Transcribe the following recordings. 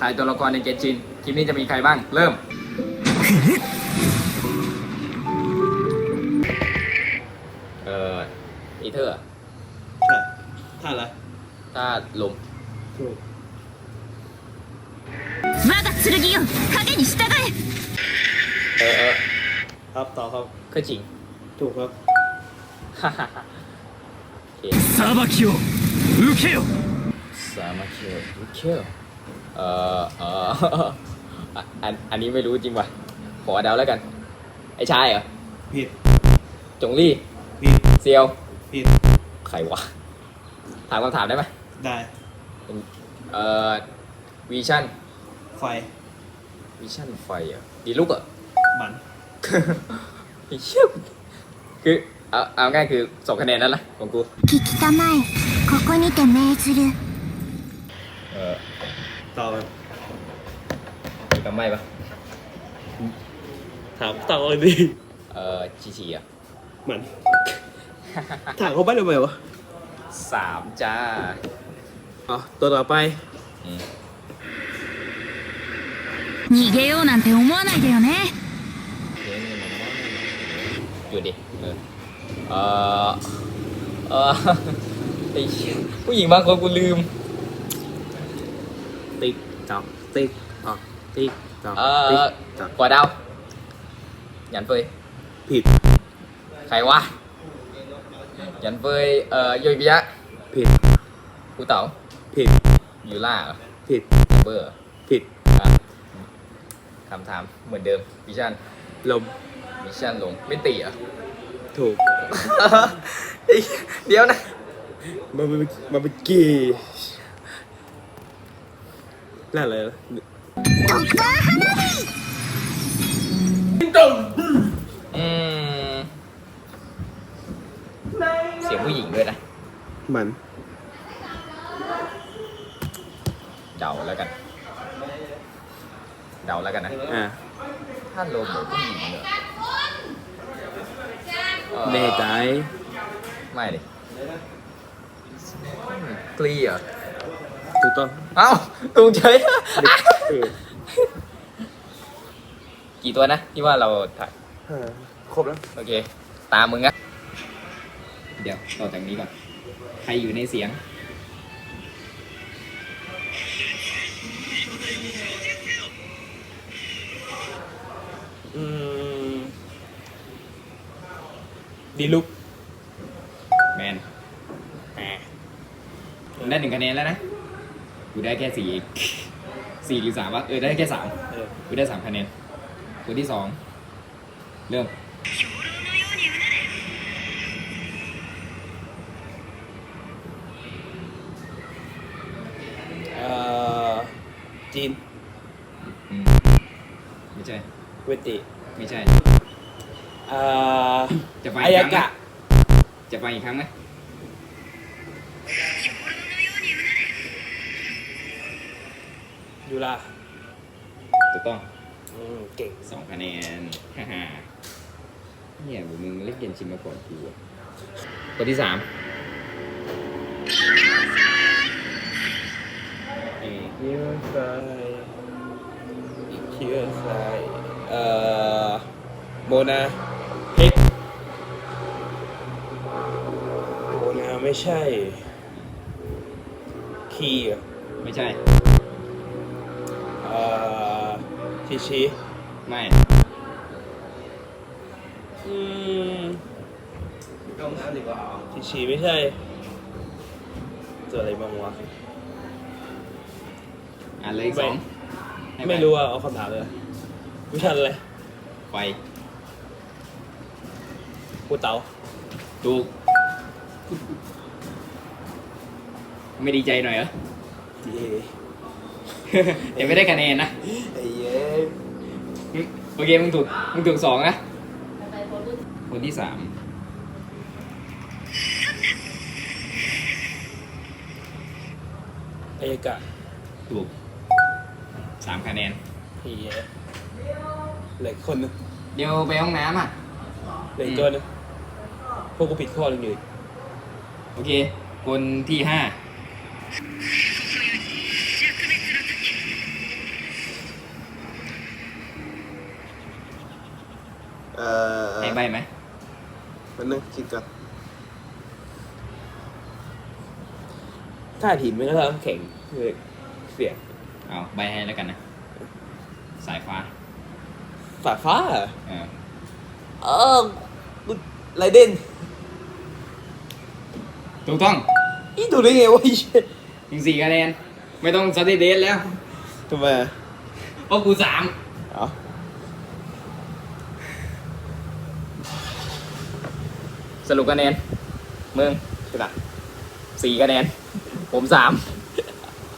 ถ่ายตัวละครในเกนจิน คลิปนี้จะมีใครบ้าง เริ่ม เอ่ออีเทอร์ ใช่ท่าอะไร ถ้าลม ถูก 我が剣よ影に従え เออเออ ครับต่อครับ คือจริง ถูกครับ ฮ่าฮ่าฮ่าโอเค 裁きを受けよ สามาเคียวเคียว เอ่อเอ่อ อ่ะอันอันนี้ไม่รู้จริงว่ะ ขอเดาแล้วกัน ไอ้ชายเหรอ ผิด จงลี่ ผิด เซียว ผิด ใครวะ ถามคำถามได้ไหม ได้ เอ่อวิชั่น ไฟ วิชั่นไฟเหรอ่ะดีลุกอ่ะ มัน ไอ้เชี่ยคือเอาเอาง่ายคือสองคะแนนนั่นแหละของกู 聞きたまえここにて命ずる เออ ต่อไป มีคำใบ้ปะ ถามต่อเลยดิ เอ่อชีชีอ่ะ มันถามเขาไปทำไมวะ สามจ้า อ๋อตัวต่อไป อืม 逃げようなんて思わないでよね หยุดดิ เออ เออเออไอ้เหี้ยผู้หญิงบางคนกูลืม ติ๊กตอกติ๊กตอกติ๊กตอกเอติ๊อกตอกกว่าดาวหยันเฟยผิดใครวะหยันเฟยเอ่อโยยปิยะผิดกูเต๋าผิดยูล่าเหรอผิดเบอร์เหรอผิดอะคำถามเหมือนเดิมวิชั่นลมวิชั่นลงไม่ตีเหรอะ ถูกเดี๋ยวนะ มันเป็นมันเป็นกี นั่นอะไรนะอืมเสียงผู้หญิงด้วยนะ มัน เดาแล้วกัน เดาแล้วกันนะอ่าถ้าลมเหมือนผู้หญิงเหรอเอ่อแน่ใจ ไม่ดิกลีเหรอ ถูกต้องเอ้าตูงเฉย เออกี่ตัวนะที่ว่าเราถ่ายห้าครบแล้ว โอเค ตามมึงอะเดี๋ยวต่อจากนี้ก่อน ใครอยู่ในเสียง อืมดีลุกแมนแหมมึงได้หนึ่งคะแนนแล้วนะ กูได้แค่สี่สี่หรือสามวะเออได้แค่สามเออ กูได้สามคะแนนคนที่สองเริ่มเอ่อจีนอืมไม่ใช่ เวติไม่ใช่ เอ่อจะฟังอาอีกยาครั้งไหมกะ จะฟังอีกครั้งไหม ยูราถูกต้องอืมเก่งสองคะแนนฮ่าฮ่าเนี่ยมึงเล่นเกมชิมมาก่อนกูอะคนที่สามอีกเยอะไฟอีกเยอะไฟเอ่อโมนาเอ็กโมนาไม่ใช่ คีย์อะไม่ใช่ ชิชิไม่อืมชิชิไม่ใช่ตัวอะไรบ้างวะอ่านเลยอีกสองให้ปไม่รู้อะเอาคำถามเลยวิชันเลยไฟกูเต๋าถูกไม่ดีใจหน่อยเหรอเย้ เดี๋ยวไม่ได้คะแนนนะไอ้เย้อืมโอเคมึงถูกมึงถูกสองนะคนที่สามไอ้กะถูกสามคะแนนไอ้เย้เหลืออกคนนึงเดี๋ยวไปห้องน้ำอะ เหลืออกตัวนึงพวกกูผิดข้อหนึงอยู่โอเค คนที่ห้า อ่อให้ใบไหมมันนึงคิดก่อนถ้าหินมันก็ต้องแข็งคือเสียงเอาใบให้แล้วกันนะ สายฟ้าฝาฟ้าเหรอเออเออไรเด่นถูกต้องอีดูได้ไงวะไอ้เหี้ยยิงสี่คะแนน ไม่ต้องซัดเดทแล้วทำไมอะเพราะกูสาม เอ้า สรุปคะแนนมึงขนาดสี่คะแนน ผมสาม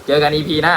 เจอกันอีพีหน้า